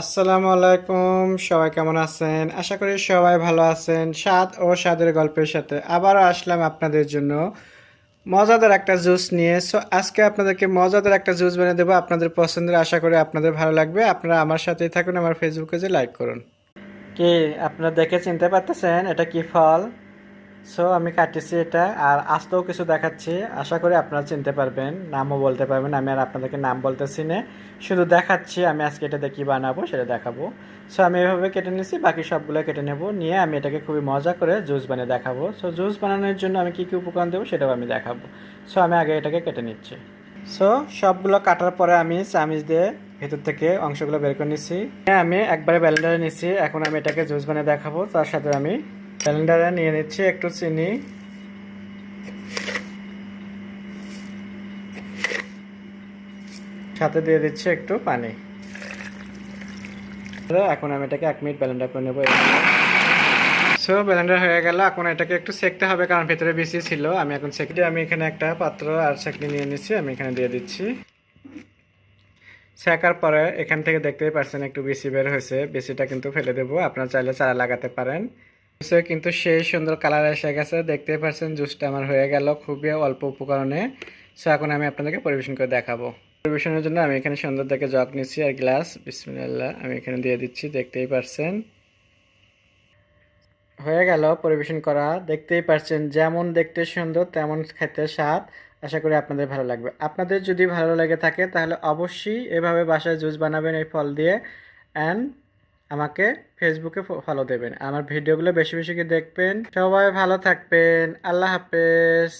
আসসালামু আলাইকুম, সবাই কেমন আছেন? আশা করি সবাই ভালো আছেন। স্বাদ ও স্বাদের গল্পের সাথে আবারও আসলাম আপনাদের জন্য মজাদার একটা জুস নিয়ে। সো আজকে আপনাদেরকে মজাদার একটা জুস বানিয়ে দেবো। আপনাদের পছন্দের, আশা করি আপনাদের ভালো লাগবে। আপনারা আমার সাথেই থাকুন, আমার ফেসবুকে যে লাইক করুন। কি আপনারা দেখে চিনতে পারতেছেন? এটা কি ফল? সো আমি কাটিছি এটা, আর আস্তেও কিছু দেখাচ্ছি। আশা করি আপনারা চিনতে পারবেন, নামও বলতে পারবেন, আমি আর আপনাদেরকে নাম বলতেছি না। শুধু দেখাচ্ছি আমি আজকে এটা কী বানাবো, সেটা দেখাবো। সো আমি এভাবে কেটে নিচ্ছি বাকি সবগুলো কেটে নেব, নিয়ে আমি এটাকে খুবই মজা করে জুস বানিয়ে দেখাবো। সো জুস বানানোর জন্য আমি কী কী উপকরণ দেবো, সেটাও আমি দেখাবো। সো আমি আগে এটাকে কেটে নিচ্ছি। সো সবগুলো কাটার পরে আমি চামিচ দিয়ে ভেতর থেকে অংশগুলো বের করে নিচ্ছি। আমি একবারে ব্যালেন্ডারে নিচ্ছি, এখন আমি এটাকে জুস বানিয়ে দেখাবো, তার সাথে আমি ব্যালেন্ডারে নিয়ে নিচ্ছি একটু চিনি। সাথে দিয়ে দিচ্ছি একটু পানি। এখন আমি এটাকে এক মিনিট ব্যালেন্ডার করে নেব। সো ব্যালেন্ডার হয়ে গেল। এখন এটাকে একটু সেকতে হবে, কারণ ভেতরে বেশি ছিল। আমি এখন সেকতে আমি এখানে একটা পাত্র আর সেকনি নিয়ে নিচ্ছি, আমি এখানে দিয়ে দিচ্ছি। সেকার পরে এখান থেকে দেখতেই পাচ্ছেন একটু বেশি বের হয়েছে। বেশিটা কিন্তু ফেলে দেবো। আপনারা চাইলে চারা লাগাতে পারেন। কিন্তু সেই সুন্দর কালার এসে গেছে। দেখতেই পাচ্ছেন জুসটা আমার হয়ে গেল খুবই অল্প উপকরণে। সো এখন আমি আপনাদেরকে পরিবেশন করে দেখাবো। পরিবেশনের জন্য আমি এখানে সুন্দর দেখে জগ নিচ্ছি। আর গ্লাস বিসমিল্লাহ আমি এখানে দিয়ে দিচ্ছি, দেখতেই পারছেন হয়ে গেল পরিবেশন করা। দেখতেই পারছেন যেমন দেখতে সুন্দর, তেমন খেতে স্বাদ। আশা করি আপনাদের ভালো লাগবে। আপনাদের যদি ভালো লেগে থাকে, তাহলে অবশ্যই এভাবে বাসায় জুস বানাবেন এই ফল দিয়ে। অ্যান্ড আমাকে ফেসবুকে ফলো দেবেন। আমার ভিডিওগুলো বেশি বেশি দেখবেন। সবাই ভালো থাকবেন। আল্লাহ হাফেজ।